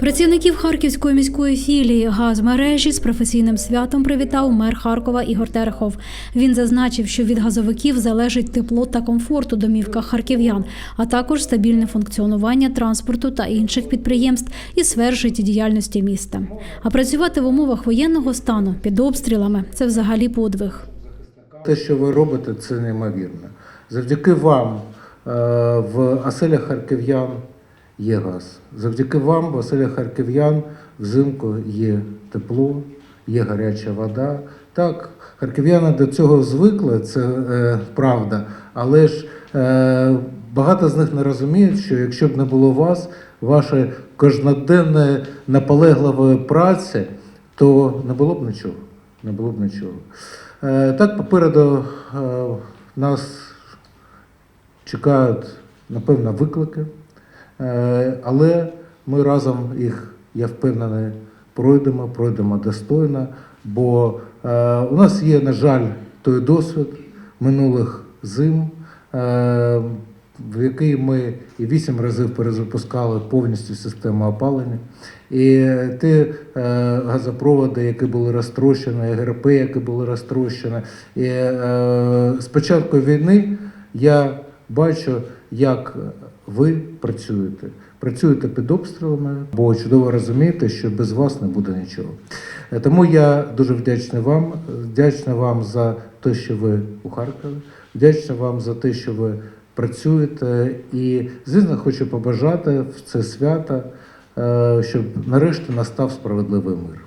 Працівників Харківської міської філії газмережі з професійним святом привітав мер Харкова Ігор Терехов. Він зазначив, що від газовиків залежить тепло та комфорт у домівках харків'ян, а також стабільне функціонування транспорту та інших підприємств і сфер життєдіяльності міста. А працювати в умовах воєнного стану під обстрілами це взагалі подвиг. Те, що ви робите, це неймовірно. Завдяки вам е, в оселях харків'ян є газ. Завдяки вам в оселях харків'ян взимку є тепло, є гаряча вода. Так, харків'яни до цього звикли, це е, правда, але ж е, багато з них не розуміють, що якщо б не було вас, вашої кожноденної наполегливої праці, то не було б нічого. Не було б нічого. Е, Так, попереду е, нас чекають, напевно, виклики, але ми разом їх, я впевнений, пройдемо, пройдемо достойно, бо е, у нас є, на жаль, той досвід минулих зим, е, в який ми і вісім разів перезапускали повністю систему опалення. І ті е, газопроводи, які були розтрощені, ГРП, які були розтрощені. І е, з війни я бачу, як ви працюєте. Працюєте під обстрілами, бо чудово розумієте, що без вас не буде нічого. Е, Тому я дуже вдячний вам, вдячний вам за те, що ви у Харкові, вдячний вам за те, що ви працюєте. І, звісно, хочу побажати в це свято, е, щоб нарешті настав справедливий мир.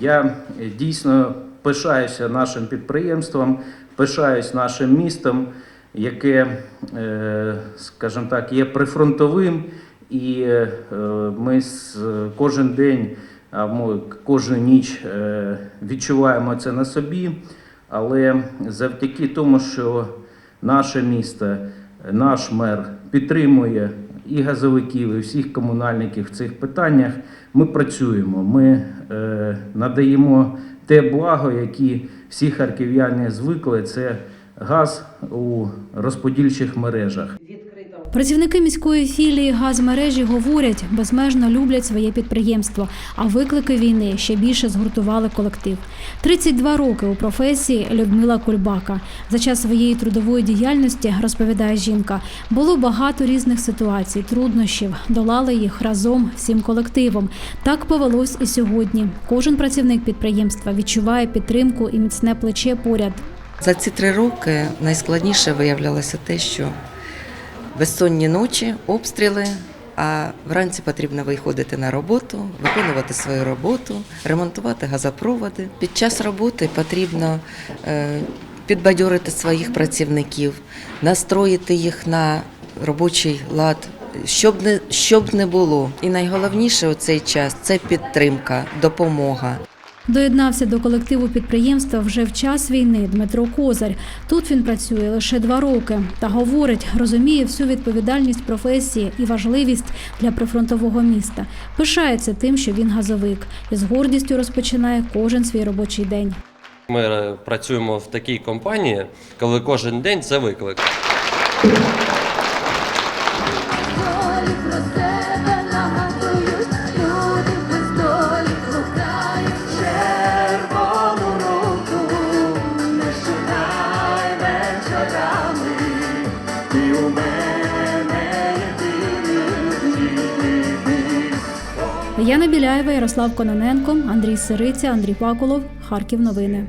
Я е, дійсно пишаюся нашим підприємством, пишаюсь нашим містом, яке, е, скажімо так, є прифронтовим, і е, ми кожен день, а ми кожну ніч відчуваємо це на собі. Але завдяки тому, що наше місто, наш мер підтримує і газовиків, і всіх комунальників в цих питаннях, ми працюємо. Ми е, надаємо те благо, які всі харків'яни звикли. Це газ у розподільчих мережах. Працівники міської філії газмережі говорять, безмежно люблять своє підприємство, а виклики війни ще більше згуртували колектив. 32 роки у професії Людмила Кульбака. За час своєї трудової діяльності, розповідає жінка, було багато різних ситуацій, труднощів, долали їх разом всім колективом. Так повелось і сьогодні. Кожен працівник підприємства відчуває підтримку і міцне плече поряд. За ці три роки найскладніше виявлялося те, що безсонні ночі, обстріли, а вранці потрібно виходити на роботу, виконувати свою роботу, ремонтувати газопроводи. Під час роботи потрібно е, підбадьорити своїх працівників, настроїти їх на робочий лад. Щоб не щоб не було, і найголовніше у цей час це підтримка, допомога. Доєднався до колективу підприємства вже в час війни Дмитро Козар. Тут він працює лише два роки та говорить, розуміє всю відповідальність професії і важливість для прифронтового міста. Пишається тим, що він газовик, і з гордістю розпочинає кожен свій робочий день. Ми е, працюємо в такій компанії, коли кожен день це виклик. Яна Біляєва, Ярослав Кононенко, Андрій Сириця, Андрій Пакулов, Харків. Новини.